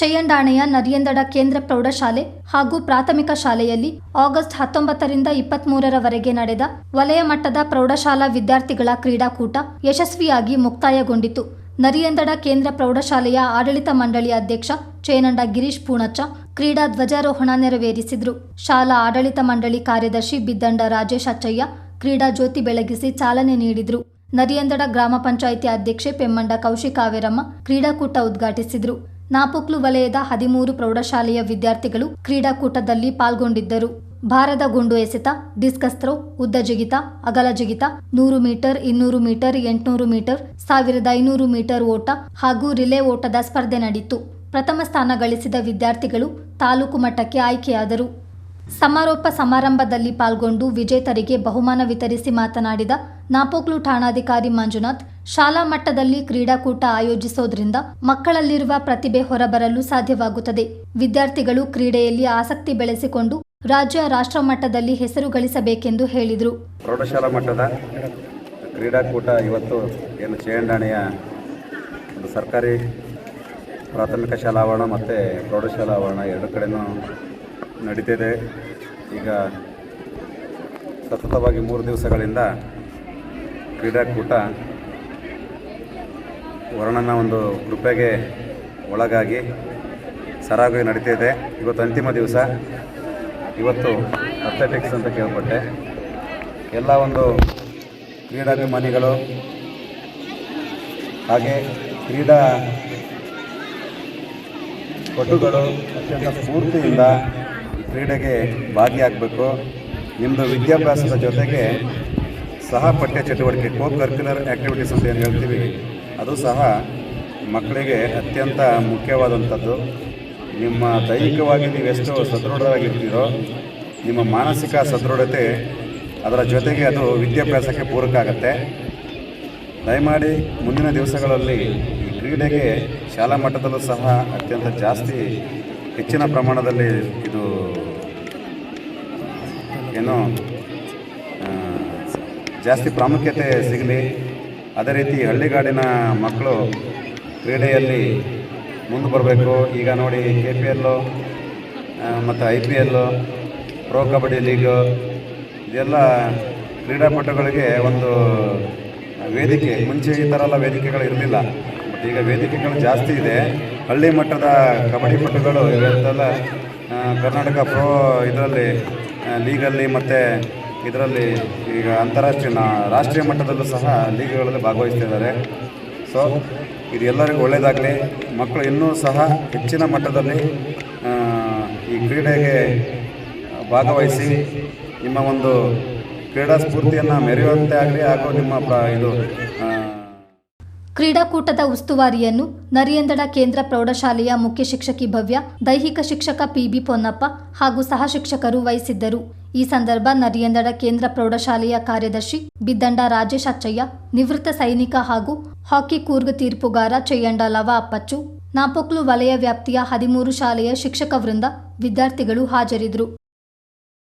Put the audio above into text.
ಚಯ್ಯಂಡಾಣೆಯ ನರಿಯಂದಡ ಕೇಂದ್ರ ಪ್ರೌಢಶಾಲೆ ಹಾಗೂ ಪ್ರಾಥಮಿಕ ಶಾಲೆಯಲ್ಲಿ ಆಗಸ್ಟ್ ಹತ್ತೊಂಬತ್ತರಿಂದ ಇಪ್ಪತ್ಮೂರರವರೆಗೆ ನಡೆದ ವಲಯ ಮಟ್ಟದ ಪ್ರೌಢಶಾಲಾ ವಿದ್ಯಾರ್ಥಿಗಳ ಕ್ರೀಡಾಕೂಟ ಯಶಸ್ವಿಯಾಗಿ ಮುಕ್ತಾಯಗೊಂಡಿತು. ನರಿಯಂದಡ ಕೇಂದ್ರ ಪ್ರೌಢಶಾಲೆಯ ಆಡಳಿತ ಮಂಡಳಿ ಅಧ್ಯಕ್ಷ ಚೇನಂಡ ಗಿರೀಶ್ ಪೂಣಚ್ಚ ಕ್ರೀಡಾ ಧ್ವಜಾರೋಹಣ ನೆರವೇರಿಸಿದರು. ಶಾಲಾ ಆಡಳಿತ ಮಂಡಳಿ ಕಾರ್ಯದರ್ಶಿ ಬಿದ್ದಂಡ ರಾಜೇಶ್ ಅಚ್ಚಯ್ಯ ಕ್ರೀಡಾ ಜ್ಯೋತಿ ಬೆಳಗಿಸಿ ಚಾಲನೆ ನೀಡಿದರು. ನರಿಯಂದಡ ಗ್ರಾಮ ಪಂಚಾಯಿತಿ ಅಧ್ಯಕ್ಷೆ ಪೆಮ್ಮಂಡ ಕೌಶಿಕಾವೇರಮ್ಮ ಕ್ರೀಡಾಕೂಟ ಉದ್ಘಾಟಿಸಿದ್ರು. ನಾಪುಕ್ಲು ವಲಯದ ಹದಿಮೂರು ಪ್ರೌಢಶಾಲೆಯ ವಿದ್ಯಾರ್ಥಿಗಳು ಕ್ರೀಡಾಕೂಟದಲ್ಲಿ ಪಾಲ್ಗೊಂಡಿದ್ದರು. ಭಾರದ ಗುಂಡು ಎಸೆತ, ಡಿಸ್ಕಸ್ ಥ್ರೋ, ಉದ್ದ ಜಿಗಿತ, ಅಗಲ ಜಿಗಿತ, ನೂರು ಮೀಟರ್, ಇನ್ನೂರು ಮೀಟರ್, ಎಂಟುನೂರು ಮೀಟರ್, ಸಾವಿರದ ಐನೂರು ಮೀಟರ್ ಓಟ ಹಾಗೂ ರಿಲೇ ಓಟದ ಸ್ಪರ್ಧೆ ನಡೆಯಿತು ಪ್ರಥಮ ಸ್ಥಾನ ಗಳಿಸಿದ ವಿದ್ಯಾರ್ಥಿಗಳು ತಾಲೂಕು ಮಟ್ಟಕ್ಕೆ ಆಯ್ಕೆಯಾದರು. ಸಮಾರೋಪ ಸಮಾರಂಭದಲ್ಲಿ ಪಾಲ್ಗೊಂಡು ವಿಜೇತರಿಗೆ ಬಹುಮಾನ ವಿತರಿಸಿ ಮಾತನಾಡಿದ ನಾಪೋಕ್ಲು ಠಾಣಾಧಿಕಾರಿ ಮಂಜುನಾಥ್ ಶಾಲಾ ಮಟ್ಟದಲ್ಲಿ ಕ್ರೀಡಾಕೂಟ ಆಯೋಜಿಸೋದ್ರಿಂದ ಮಕ್ಕಳಲ್ಲಿರುವ ಪ್ರತಿಭೆ ಹೊರಬರಲು ಸಾಧ್ಯವಾಗುತ್ತದೆ. ವಿದ್ಯಾರ್ಥಿಗಳು ಕ್ರೀಡೆಯಲ್ಲಿ ಆಸಕ್ತಿ ಬೆಳೆಸಿಕೊಂಡು ರಾಜ್ಯ ರಾಷ್ಟ್ರ ಮಟ್ಟದಲ್ಲಿ ಹೆಸರು ಗಳಿಸಬೇಕೆಂದು ಹೇಳಿದರು. ಪ್ರೌಢಶಾಲಾ ಮಟ್ಟದ ಕ್ರೀಡಾಕೂಟ ಇವತ್ತು ಏನು ಚೇಂಡಾಣೆಯ ಸರ್ಕಾರಿ ಪ್ರಾಥಮಿಕ ಶಾಲಾ ಆವರಣ ಮತ್ತು ಪ್ರೌಢಶಾಲಾ ಆವರಣ ಎರಡು ಕಡೆನೂ ನಡೀತಿದೆ. ಈಗ ಸತತವಾಗಿ ಮೂರು ದಿವಸಗಳಿಂದ ಕ್ರೀಡಾಕೂಟ ವರ್ಣನ ಒಂದು ಕೃಪೆಗೆ ಒಳಗಾಗಿ ಸರಾಗವಾಗಿ ನಡೀತಿದೆ ಇವತ್ತು ಅಂತಿಮ ದಿವಸ. ಇವತ್ತು ಅಥ್ಲೆಟಿಕ್ಸ್ ಅಂತ ಕೇಳ್ಪಟ್ಟೆ. ಎಲ್ಲ ಒಂದು ಕ್ರೀಡಾಭಿಮಾನಿಗಳು ಹಾಗೆ ಕ್ರೀಡಾ ಪಟುಗಳು ಅತ್ಯಂತ ಸ್ಫೂರ್ತಿಯಿಂದ ಕ್ರೀಡೆಗೆ ಭಾಗಿಯಾಗಬೇಕು. ನಿಮ್ಮದು ವಿದ್ಯಾಭ್ಯಾಸದ ಜೊತೆಗೆ ಸಹ ಪಠ್ಯ ಚಟುವಟಿಕೆ ಕೋ ಕರ್ಕ್ಯುಲರ್ ಆ್ಯಕ್ಟಿವಿಟೀಸ್ ಅಂತ ಏನು ಹೇಳ್ತೀವಿ? ಅದು ಸಹ ಮಕ್ಕಳಿಗೆ ಅತ್ಯಂತ ಮುಖ್ಯವಾದಂಥದ್ದು. ನಿಮ್ಮ ದೈಹಿಕವಾಗಿ ನೀವೆಷ್ಟು ಸದೃಢರಾಗಿರ್ತೀರೋ, ನಿಮ್ಮ ಮಾನಸಿಕ ಸದೃಢತೆ ಅದರ ಜೊತೆಗೆ ಅದು ವಿದ್ಯಾಭ್ಯಾಸಕ್ಕೆ ಪೂರಕ ಆಗುತ್ತೆ ದಯಮಾಡಿ ಮುಂದಿನ ದಿವಸಗಳಲ್ಲಿ ಈ ಕ್ರೀಡೆಗೆ ಶಾಲಾ ಮಟ್ಟದಲ್ಲೂ ಸಹ ಅತ್ಯಂತ ಜಾಸ್ತಿ ಹೆಚ್ಚಿನ ಪ್ರಮಾಣದಲ್ಲಿ ಇದು ಏನು ಜಾಸ್ತಿ ಪ್ರಾಮುಖ್ಯತೆ ಸಿಗಲಿ. ಅದೇ ರೀತಿ ಹಳ್ಳಿಗಾಡಿನ ಮಕ್ಕಳು ಕ್ರೀಡೆಯಲ್ಲಿ ಮುಂದೆ ಬರಬೇಕು. ಈಗ ನೋಡಿ ಕೆ ಪಿ ಎಲ್ಲು ಮತ್ತು I P L pro kabaddi league ಇದೆಲ್ಲ ಕ್ರೀಡಾಪಟುಗಳಿಗೆ ಒಂದು ವೇದಿಕೆ. ಮುಂಚೆ ಈ ಥರ ಎಲ್ಲ ವೇದಿಕೆಗಳು ಇರಲಿಲ್ಲ. ಬಟ್ ಈಗ ವೇದಿಕೆಗಳು ಜಾಸ್ತಿ ಇದೆ. ಹಳ್ಳಿ ಮಟ್ಟದ ಕಬಡ್ಡಿ ಪಟುಗಳು ಇವತ್ತೆಲ್ಲ ಕರ್ನಾಟಕ ಪ್ರೋ ಇದರಲ್ಲಿ ಲೀಗಲ್ಲಿ ಮತ್ತು ಇದರಲ್ಲಿ ಈಗ ಅಂತಾರಾಷ್ಟ್ರೀಯ ರಾಷ್ಟ್ರೀಯ ಮಟ್ಟದಲ್ಲೂ ಸಹ ಲೀಗ್ಗಳಲ್ಲಿ ಭಾಗವಹಿಸ್ತಿದ್ದಾರೆ ಸೊ ಇದು ಎಲ್ಲರಿಗೂ ಒಳ್ಳೆಯದಾಗಲಿ ಮಕ್ಕಳು ಇನ್ನೂ ಸಹ ಹೆಚ್ಚಿನ ಮಟ್ಟದಲ್ಲಿ ಈ ಕ್ರೀಡೆಗೆ ಭಾಗವಹಿಸಿ ನಿಮ್ಮ ಒಂದು ಕ್ರೀಡಾ ಸ್ಫೂರ್ತಿಯನ್ನು ಮೆರೆಯುವಂತೆ ಆಗಲಿ ಹಾಗೂ ನಿಮ್ಮ ಇದು ಕ್ರೀಡಾಕೂಟದ ಉಸ್ತುವಾರಿಯನ್ನು ನರಿಯಂದಡ ಕೇಂದ್ರ ಪ್ರೌಢಶಾಲೆಯ ಮುಖ್ಯ ಶಿಕ್ಷಕಿ ಭವ್ಯ, ದೈಹಿಕ ಶಿಕ್ಷಕ ಪಿಬಿ ಪೊನ್ನಪ್ಪ ಹಾಗೂ ಸಹ ಶಿಕ್ಷಕರು ವಹಿಸಿದ್ದರು. ಈ ಸಂದರ್ಭ ನರಿಯಂದಡ ಕೇಂದ್ರ ಪ್ರೌಢಶಾಲೆಯ ಕಾರ್ಯದರ್ಶಿ ಬಿದ್ದಂಡ ರಾಜೇಶ್ ಅಚ್ಚಯ್ಯ, ನಿವೃತ್ತ ಸೈನಿಕ ಹಾಗೂ ಹಾಕಿ ಕೂರ್ಗ್ ತೀರ್ಪುಗಾರ ಚಯ್ಯಂಡ ಲವ ಅಪ್ಪಚ್ಚು, ನಾಪೊಕ್ಲು ವಲಯ ವ್ಯಾಪ್ತಿಯ ಹದಿಮೂರು ಶಾಲೆಯ ಶಿಕ್ಷಕ ವೃಂದ ವಿದ್ಯಾರ್ಥಿಗಳು ಹಾಜರಿದ್ದರು.